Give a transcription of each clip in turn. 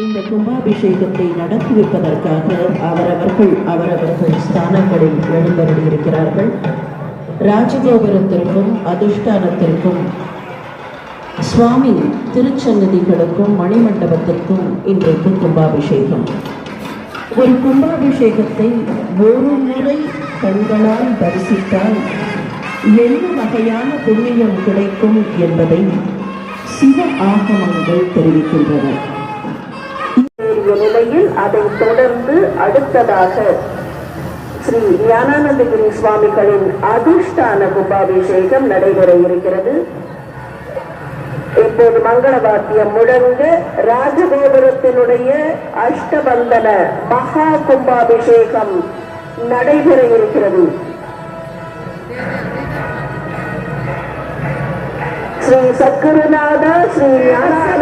இந்த கும்பாபிஷேகத்தை நடத்தி வைப்பதற்காக அவரவர்கள் அவரவர்கள் ஸ்தானங்களில் எழுந்தருளியிருக்கிறார்கள். ராஜகோபுரத்திற்கும் அதிஷ்டானத்திற்கும் சுவாமி திருச்சன்னதிகளுக்கும் மணிமண்டபத்திற்கும் இன்றைக்கு கும்பாபிஷேகம். ஒரு கும்பாபிஷேகத்தை ஒரு முறை கண்களால் தரிசித்தால் என்ன வகையான புண்ணியம் கிடைக்கும் என்பதை சிவ ஆகமங்கள் தொடர்ந்து அடுத்ததாக ஸ்ரீ ஞானானந்தகிரி சுவாமிகளின் அதிர்ஷ்டான கும்பாபிஷேகம் நடைபெற இருக்கிறது. இப்போது மங்கள வாத்தியம் முழங்க ராஜகோபுரத்தினுடைய அஷ்டபந்தன மகா கும்பாபிஷேகம் நடைபெற இருக்கிறது. ஸ்ரீ சக்கரநாதா ஸ்ரீ ஞான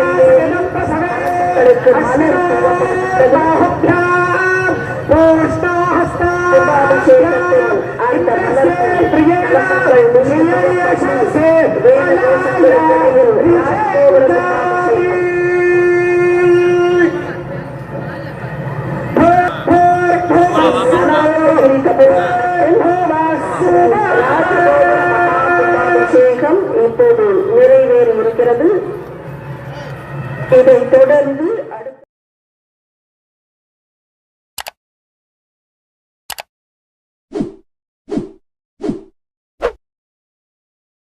இப்போது நிறைவேறி இருக்கிறது இதைத் தொடர்ந்து